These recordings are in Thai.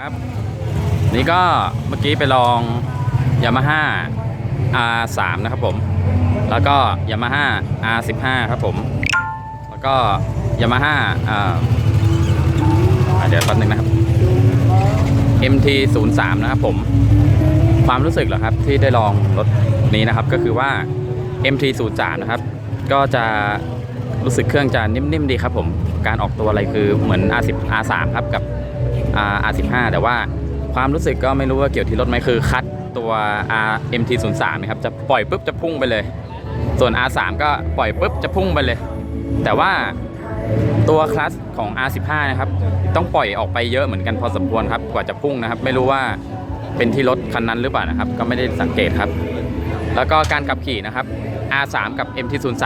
ครับนี่ก็เมื่อกี้ไปลอง Yamaha R3 นะครับผม แล้วก็ Yamaha R15 ครับผม แล้วก็ Yamaha อ่าอ่าเดี๋ยวแป๊บนึงนะครับ MT03 นะครับผม ความรู้สึกเหรอครับที่ได้ลองรถนี้นะครับก็คือว่า MT03 นะครับ ก็จะรู้สึกเครื่องจะนิ่มๆดีครับผม การออกตัวอะไรคือเหมือน R10 R3 ครับกับ R15 แต่ว่าความรู้สึกก็ไม่รู้ว่าเกี่ยวที่รถไหมคือคัดตัว R MT03 นะครับจะปล่อยปุ๊บจะพุ่งไปเลย ส่วน R3 ก็ปล่อยปุ๊บจะพุ่งไปเลย แต่ว่าตัวคลัสของ R15 นะครับต้องปล่อยออกไปเยอะเหมือนกันพอสมควรครับกว่าจะพุ่งนะครับ ไม่รู้ว่าเป็นที่รถคันนั้นหรือเปล่านะครับ ก็ไม่ได้สังเกตครับ แล้วก็การขับขี่นะครับ R3 กับ MT03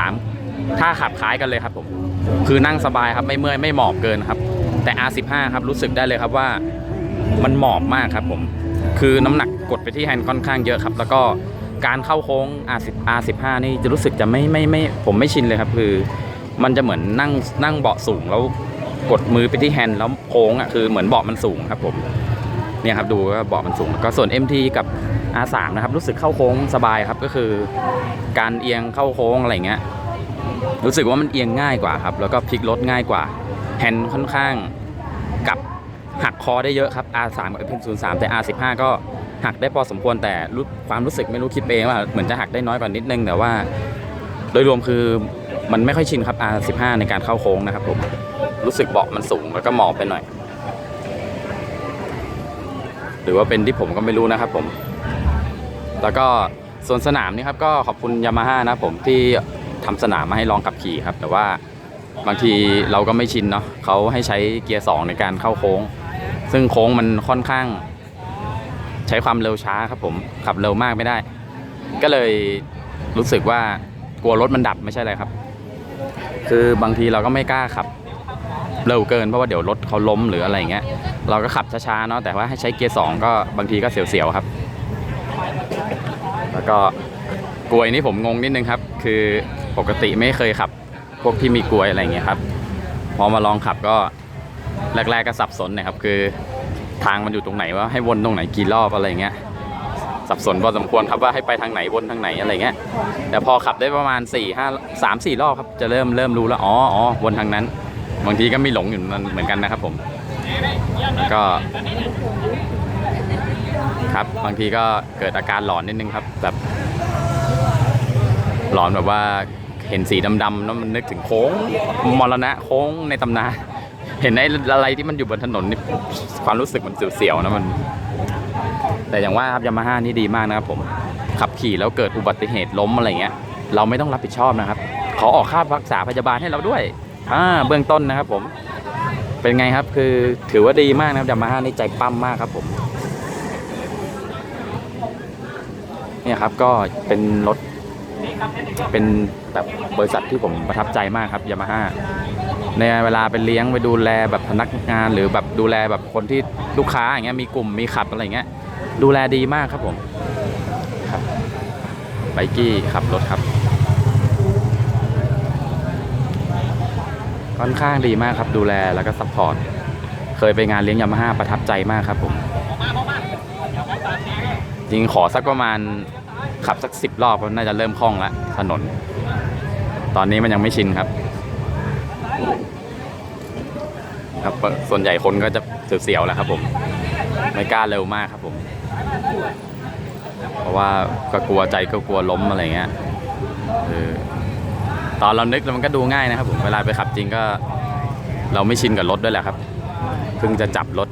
ถ้าขับคล้ายกันเลยครับผมคือนั่งสบายครับไม่เมื่อยไม่หมอบเกินครับ แต่ R15 ครับรู้สึกได้เลยครับว่ามันหมอบมากครับผมคือน้ำหนักกดไปที่แฮนด์ค่อนข้างเยอะครับ แล้วก็การเข้าโค้ง R10 R15 นี่จะรู้สึกจะไม่ไม่ไม่ผมไม่ชินเลยครับ คือ มันจะเหมือนนั่งนั่งเบาะสูงแล้วกดมือไปที่แฮนด์แล้วโค้งอะคือเหมือนเบาะมันสูงครับผมเนี่ยครับดูว่าเบาะมันสูงก็ส่วน MT กับ R3 นะครับ รู้สึกเข้าโค้งสบายครับก็คือ การเอียงเข้าโค้งอะไรเงี้ยรู้สึกว่ามันเอียงง่ายกว่าครับ แล้วก็พลิกรถง่ายกว่า แฮนด์ค่อนข้างกับหักคอได้เยอะครับ R3 กับ M03 แต่ R15 ก็หักได้พอสมควรแต่รู้ความรู้สึกไม่รู้คิดเองว่าเหมือนจะหักได้น้อยกว่านิดนึง แต่ว่า โดยรวมคือมันไม่ค่อยชินครับ R15 ในการเข้าโค้งนะครับผมรู้สึกเบาะมันสูงแล้วก็หมอบไปหน่อย หรือว่าเป็นที่ผมก็ไม่รู้นะครับผม แล้วก็ส่วนสนามนี่ครับก็ขอบคุณยามาฮ่านะผมที่ทำสนามมาให้ลองขับขี่ครับ แต่ว่า บางทีเราก็ไม่ชินเนาะเขาให้ใช้เกียร์ 2 ในการเข้าโค้ง ซึ่งโค้งมันค่อนข้าง ใช้ความเร็วช้าครับผมขับเร็วมากไม่ได้ ก็เลยรู้สึกว่ากลัวรถมันดับไม่ใช่อะไรครับ คือบางทีเราก็ไม่กล้าขับเร็วเกินเพราะว่าเดี๋ยวรถเขาล้มหรืออะไรเงี้ยเราก็ขับช้าๆเนาะแต่ว่าให้ใช้เกียร์สองก็บางทีก็เสียวๆครับ แล้วก็กลวยนี่ผมงงนิดนึงครับ คือปกติไม่เคยขับ วกที่มีกลวยอะไรอย่างเงี้ยครับ พอมาลองขับก็แรก ๆก็สับสนนะครับ คือทางมันอยู่ตรงไหนว่าให้วนตรงไหนกี่รอบอะไรอย่างเงี้ยสับสนพอสมควรครับว่าให้ไปทางไหนวนทางไหนอะไรเงี้ยแต่พอขับได้ประมาณ4ี่ห้าสามสี่รอบครับจะเริ่มเริ่มรู้แล้วอ๋ออ๋อวนทางนั้น บางทีก็มีหลงอยู่นั่นเหมือนกันนะครับผมแล้วก็ครับบางทีก็เกิดอาการหลอนนิดนึงครับแบบหลอนแบบว่า เห็นสีดำๆแล้วมันนึกถึงโค้งมรณะโค้งในตำนานเห็นไอ้อะไรที่มันอยู่บนถนนนี่ความรู้สึกมันเสียวๆนะมัน แต่อย่างว่าครับยามาฮ่านี่ดีมากนะครับผมขับขี่แล้วเกิดอุบัติเหตุล้มอะไรเงี้ย เราไม่ต้องรับผิดชอบนะครับเขาออกค่ารักษาพยาบาลให้เราด้วยอ่าเบื้องต้นนะครับ ผมเป็นไงครับคือถือว่าดีมากนะครับยามาฮ่านี่ใจปั้มมากครับผมเนี่ยครับก็เป็นรถ เป็นแบบบริษัทที่ผมประทับใจมากครับยามาฮ่าในเวลาไปเลี้ยงไปดูแลแบบพนักงานหรือแบบดูแลแบบคนที่ลูกค้าอย่างเงี้ยมีกลุ่มมีขับอะไรเงี้ยดูแลดีมากครับผมครับไบกี้ขับรถครับ ค่อนข้างดีมากครับดูแลแล้วก็ซัพพอร์ตเคยไปงานเลี้ยงยามาฮ่าประทับใจมากครับผมจริงขอสักประมาณ ขับสักสิบรอบก็น่าจะเริ่มคล่องแล้วถนน ตอนนี้มันยังไม่ชินครับ ครับส่วนใหญ่คนก็จะเสียวๆแหละครับ ผม ไม่กล้าเร็วมากครับผม เพราะว่าก็กลัวใจก็กลัวล้มอะไรเงี้ยเออตอนเรานึกแล้วมันก็ดูง่ายนะครับผมเวลาไปขับจริงก็ เราไม่ชินกับรถด้วยแหละครับเพิ่งจะจับรถ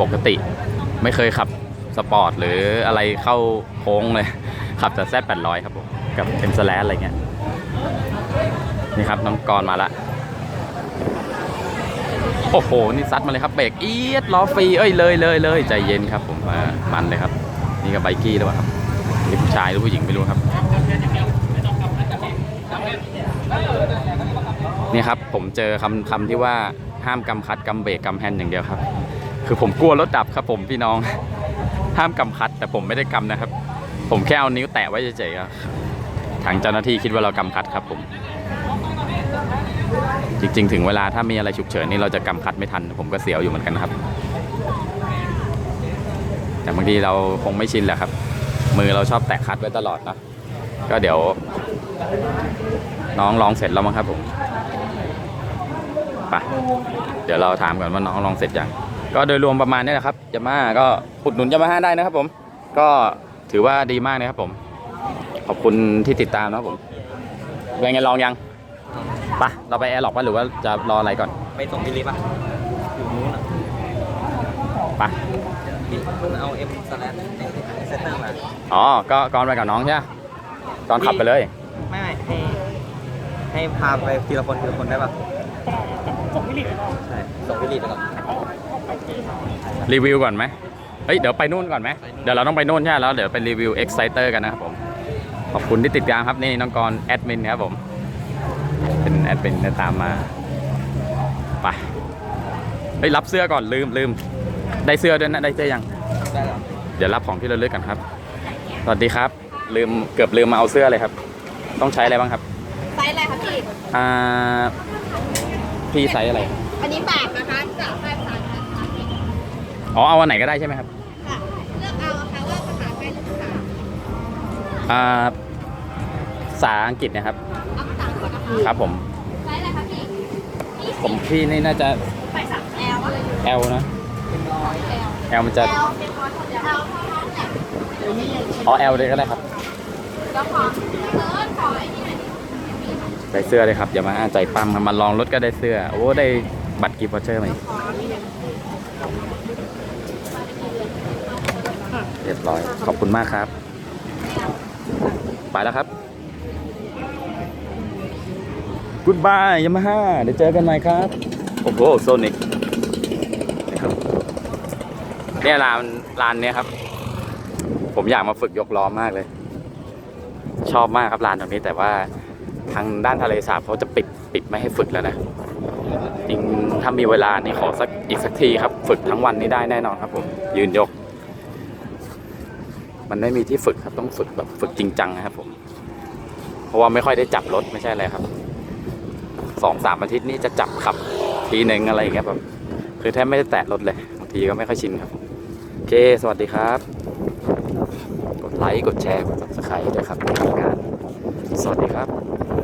ปกติ ไม่เคยขับ สปอร์ตหรืออะไรเข้าโค้งเลย ขับแต่แซดแปดร้อยครับผม กับเอ็มสแลอะไรเงี้ย นี่ครับน้องกรมาละ โอ้โห นี่ซัดมาเลยครับเบรกเอียดล้อฟรี เอ้ยเลยเลยเลยใจเย็นครับผมมามันเลยครับ นี่ก็ไบกี้หรือเปล่าครับนี่ผู้ชายหรือผู้หญิงไม่รู้ครับ นี่ครับผมเจอคำคำที่ว่าห้ามกำคัดกำเบรกกำแฮนด์อย่างเดียวครับ คือผมกลัวรถดับครับผมพี่น้อง ห้ามกำคัด แต่ผมไม่ได้กำนะครับ ผมแค่เอานิ้วแตะไว้เฉยๆครับทางเจ้าหน้าที่คิดว่าเรากำคัดครับผม จริง ๆ ถึงเวลาถ้ามีอะไรฉุกเฉินนี่เราจะกำคัดไม่ทัน ผมก็เสียวอยู่เหมือนกันครับ แต่บางทีเราคงไม่ชินแหละครับ มือเราชอบแตะคัดไว้ตลอดนะก็เดี๋ยว น้องลองเสร็จแล้วมั้งครับผมไปเดี๋ยวเราถามก่อนว่าน้องลองเสร็จยัง ก็โดยรวมประมาณนี้แหละครับยามาก็อุดหนุนยามาฮ่าได้นะครับ ผม ก็ถือว่าดีมากนะครับผม ขอบคุณที่ติดตามนะครับผมเป็นไงลองยังไปเราไปแอร์ล็อกป่ะหรือว่าจะรออะไรก่อน ไปส่งพี่ลิฟต์อะอยู่นู้นอะไปพี่เอาเอ็มสแลนเซตเตอร์มาอ๋อ ก็ก่อนไปกับน้องใช่ไหมตอนขับไปเลย ไม่ไม่ให้ให้พาไปทีละคนทีละคนได้ป่ะส่งพี่ลิฟต์ใช่ส่งพี่ลิฟต์ไปก่อน รีวิวก่อนไหมเฮ้ย เดี๋ยวไปนู่นก่อนไหม เดี๋ยวเราต้องไปนู่นใช่ไหมแล้วเดี๋ยวไปรีวิว Exciter กันนะครับผม ขอบคุณที่ติดตามครับ นี่น้องกรณ์แอดมินครับผม เป็นแอดมินเนี่ยตามมา ไป เฮ้ย รับเสื้อก่อนลืมลืม ได้เสื้อด้วยนะ ได้เสื้อยังได้เหรอเดี๋ยวรับของที่ระลึกกันครับ สวัสดีครับ ลืมเกือบลืมมาเอาเสื้อเลยครับ ต้องใช้อะไรบ้างครับ ไซส์อะไรคะพี่ อ่า พี่ไซส์อะไร อันนี้ปากนะคะจากแฟนสารค่ะ อ๋อเอาอันไหนก็ได้ใช่ไหมครับค่ะเลือกเอาค่ะว่าภาษาไทยหรือภาษาอ่าภาษาอังกฤษนะครับ เอาภาษาก่อนนะคะครับผม ไซส์อะไรคะพี่พี่ผมพี่นี่น่าจะ ไปสามแอลอะไรอยู่ L นะแอล L มันจะ แอลเป็นร้อยคนเดียวแอลเท่านั้นแหละอ๋อ L เลยก็ได้ครับเดี๋ยวขอเซิร์ชขอไอ้นี่หน่อยดิได้เสื้อเลยครับอย่ามาใจปั้มครับมาลองรถก็ได้เสื้อ โอ้ได้บัตรกิฟต์วอเชอร์มาอีก เรียบร้อย ขอบคุณมากครับ ไปแล้วครับกูดบายยามาฮ่าเดี๋ยวเจอกันใหม่ครับ โอ้โหโซนิกนะครับเนี่ยร้านร้านเนี้ยครับ ผมอยากมาฝึกยกล้อมากเลย ชอบมากครับร้านตรงนี้แต่ว่าทางด้านทะเลสาบเขาจะปิดปิดไม่ให้ฝึกแล้วนะจริงถ้ามีเวลานี่ขอสักอีกสักทีครับ ฝึกทั้งวันนี้ได้แน่นอนครับผมยืนยก มันไม่มีที่ฝึกครับต้องฝึกแบบฝึกจริงจังนะครับ ผม เพราะว่าไม่ค่อยได้จับรถไม่ใช่อะไรครับสองสามอาทิตย์นี้จะจับขับทีหนึ่งอะไรอย่างเงี้ยแบบคือแทบไม่ได้แตะรถเลยบางทีก็ไม่ค่อยชินครับโอเค สวัสดีครับ กดไลค์กดแชร์กดซับสไครต์ด้วยครับในรายการสวัสดีครับ